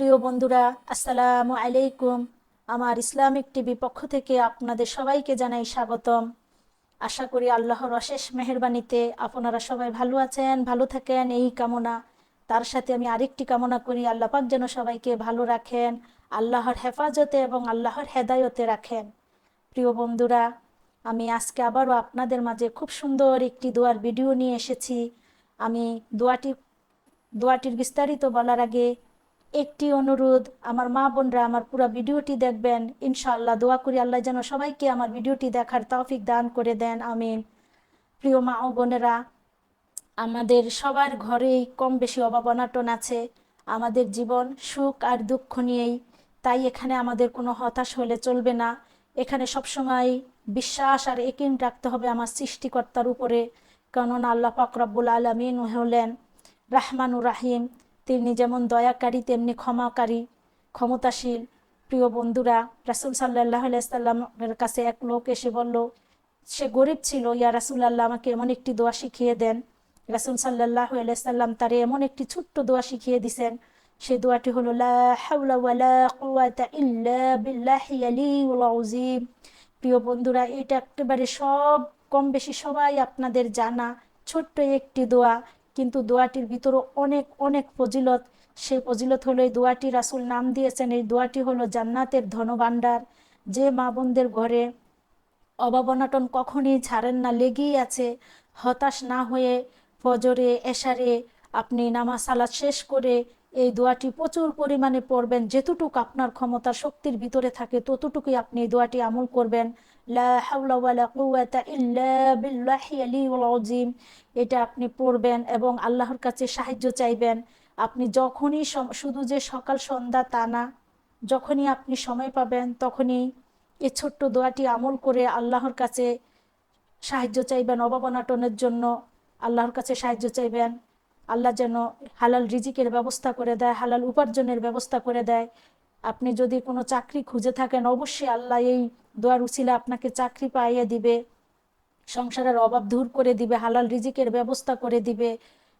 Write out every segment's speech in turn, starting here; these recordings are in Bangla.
প্রিয় বন্ধুরা, আসসালামু আলাইকুম। আমার ইসলামিক টিভি পক্ষ থেকে আপনাদের সবাইকে জানাই স্বাগতম। আশা করি আল্লাহর অশেষ মেহরবানিতে আপনারা সবাই ভালো আছেন, ভালো থাকেন, এই কামনা। তার সাথে আমি আরেকটি কামনা করি, আল্লাহ পাক যেন সবাইকে ভালো রাখেন, আল্লাহর হেফাজতে এবং আল্লাহর হেদায়তে রাখেন। প্রিয় বন্ধুরা, আমি আজকে আবারও আপনাদের মাঝে খুব সুন্দর একটি দোয়ার ভিডিও নিয়ে এসেছি। আমি দোয়াটি, দোয়াটির বিস্তারিত বলার আগে একটি অনুরোধ, আমার মা বোনরা আমার পুরো ভিডিওটি দেখবেন। ইনশাআল্লাহ দোয়া করি আল্লাহ যেন সবাইকে আমার ভিডিওটি দেখার তৌফিক দান করে দেন, আমিন। প্রিয় মা ও বোনেরা, আমাদের সবার ঘরেই কম বেশি অভাব অনাটন আছে। আমাদের জীবন সুখ আর দুঃখ নিয়েই, তাই এখানে আমাদের কোনো হতাশ হলে চলবে না। এখানে সবসময় বিশ্বাস আর একিন রাখতে হবে আমার সৃষ্টিকর্তার উপরে। কেননা আল্লাহ পাক রব্বুল আলমিন হলেন রাহমানুর রাহিম। তিনি যেমন দয়াকারী, তেমনি ক্ষমাকারী, ক্ষমতাশীল, প্রিয় বন্ধুরা, রাসুল সাল্লাহ সাল্লামের কাছে এক লোক এসে বলল, সে গরিব ছিল, ইয়া রাসুল আল্লাহ আমাকে এমন একটি দোয়া শিখিয়ে দেন। রাসুল সাল্লাহ সাল্লাম তারে এমন একটি ছোট্ট দোয়া শিখিয়ে দিছেন। সে দোয়াটি হলো প্রিয় বন্ধুরা, এটা একেবারে সব কম বেশি সবাই আপনাদের জানা ছোট্ট একটি দোয়া। কিন্তু দোয়াটির ভিতরে অনেক অনেক ফজিলত। সে ফজিলত হলো এই দোয়াটি রাসুল নাম দিয়েছেন। এই দোয়াটি হলো জান্নাতের ধনভাণ্ডার। যে মা বোনদের ঘরে অভাব অনাটন কখনই ছাড়েন না, লেগেই আছে। হতাশ না হয়ে ফজরে, এশারে আপনি নামাজ সালাদ শেষ করে এই দোয়াটি প্রচুর পরিমাণে পড়বেন। যেতটুকু আপনার ক্ষমতা শক্তির ভিতরে থাকে, ততটুকুই আপনি এই দোয়াটি আমল করবেন। এটা আপনি পড়বেন এবং আল্লাহর কাছে সাহায্য চাইবেন। আপনি যখনই শুধু যে সকাল, সন্ধ্যা তা না, যখনই আপনি সময় পাবেন, তখনই এই ছোট্ট দোয়াটি আমল করে আল্লাহর কাছে সাহায্য চাইবেন অভাবনাটনের জন্য। আল্লাহর কাছে সাহায্য চাইবেন। আল্লাহ যেন হালাল রিজিকের ব্যবস্থা করে দেয়, হালাল উপার্জনের ব্যবস্থা করে দেয়। আপনি যদি কোনো চাকরি খুঁজে থাকেন, অবশ্যই আল্লাহ এই দোয়ার উচিলে আপনাকে চাকরি পাইয়ে দিবে, সংসারের অভাব দূর করে দিবে, হালাল রিজিকের ব্যবস্থা করে দিবে।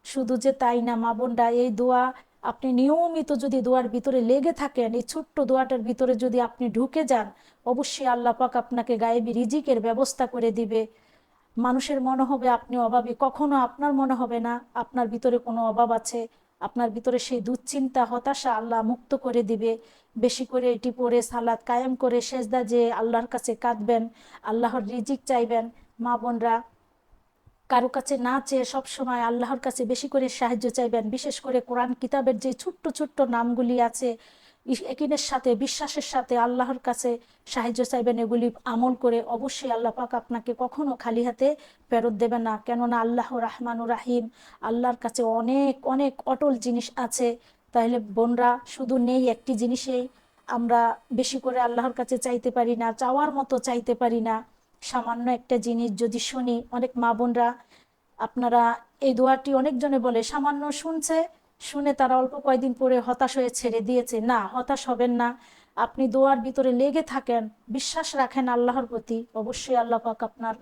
শুধু যে তাই না, মা বোনরা, এই দোয়া আপনি নিয়মিত যদি দোয়ার ভিতরে লেগে থাকেন, এই ছোট্ট দোয়াটার ভিতরে যদি আপনি ঢুকে যান, অবশ্যই আল্লাহ পাক আপনাকে গায়েবী রিজিকের ব্যবস্থা করে দিবে। মানুষের মনে হবে আপনি অভাবে, কখনো আপনার মনে হবে না, আপনার ভিতরে কোনো অভাব আছে। আপনার ভিতরে সেই দুশ্চিন্তা, হতাশা আল্লাহ মুক্ত করে দিবে। বেশি করে এটি পরে সালাদ কায়েম করে সেজদা যে আল্লাহর কাছে কাঁদবেন, আল্লাহর রিজিক চাইবেন, মা বোনরা কারও কাছে না চেয়ে সবসময় আল্লাহর কাছে বেশি করে সাহায্য চাইবেন। বিশেষ করে কোরআন কিতাবের যে ছোট্ট ছোট্ট নামগুলি আছে একিনের সাথে, বিশ্বাসের সাথে আল্লাহর কাছে সাহায্য চাইবেন এগুলি আমল করে অবশ্যই আল্লাহ পাক আপনাকে কখনো খালি হাতে ফেরত দেবে না। কেননা আল্লাহ রাহমানুর রাহিম, আল্লাহর কাছে অনেক অনেক অটল জিনিস আছে। তাহলে বোনরা, শুধু নেই, একটি জিনিসেই আমরা বেশি করে আল্লাহর কাছে চাইতে পারি না, চাওয়ার মতো চাইতে পারি না। সামান্য একটা জিনিস যদি শুনি, অনেক মা বোনরা, আপনারা এই দোয়াটি অনেকজনে বলে, সামান্য শুনছে শুনে তারা অল্প কয়দিন পরে হতাশ হয়ে ছেড়ে দিয়েছে। না, হতাশ হবেন না। আপনি দোয়ার ভিতরে লেগে থাকেন। বিশ্বাস রাখেন আল্লাহর প্রতি। অবশ্যই আল্লাহ পাক আপনার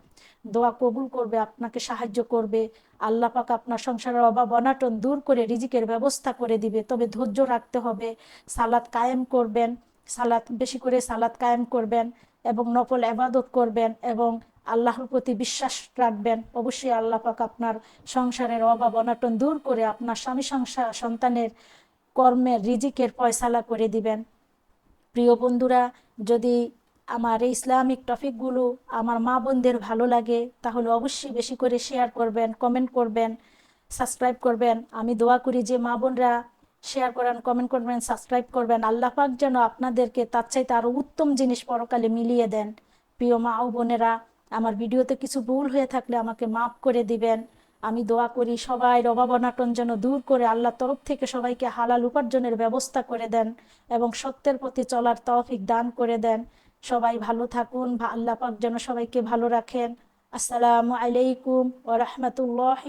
দোয়া কবুল করবে, আপনাকে সাহায্য করবে। আল্লাহ পাক আপনার সংসারের অভাব, অনাটন দূর করে রিজিকের ব্যবস্থা করে দিবে। তবে ধৈর্য রাখতে হবে। সালাদ কায়েম করবেন। সালাদ বেশি করে সালাদ কায়েম করবেন এবং নকল আবাদত করবেন এবং আল্লাহর প্রতি বিশ্বাস রাখবেন। অবশ্যই আল্লাহ পাক আপনার সংসারের অভাব অনাটন দূর করে আপনার স্বামী সংসার সন্তানের কর্মের রিজিকের পয়সালা করে দিবেন। প্রিয় বন্ধুরা, যদি আমার এই ইসলামিক টপিকগুলো আমার মা বোনদের ভালো লাগে, তাহলে অবশ্যই বেশি করে শেয়ার করবেন, কমেন্ট করবেন, সাবস্ক্রাইব করবেন। আমি দোয়া করি যে মা বোনরা শেয়ার করেন, কমেন্ট করবেন, সাবস্ক্রাইব করবেন। আল্লাহ পাক যেন আপনাদেরকে তার চাইতে আরও উত্তম জিনিস পরকালে মিলিয়ে দেন। প্রিয় মা ও বোনেরা আমার ভিডিওতে কিছু ভুল হয়ে থাকলে আমাকে মাফ করে দিবেন। আমি দোয়া করি সবাই অভাব অনাটন যেন দূর করে আল্লাহ তরফ থেকে সবাইকে হালাল উপার্জনের ব্যবস্থা করে দেন এবং সত্যের প্রতি চলার তৌফিক দান করে দেন। সবাই ভালো থাকুন আল্লাহ পাক যেন সবাইকে ভালো রাখেন। আসসালামু আলাইকুম ও রহমতুল্লাহ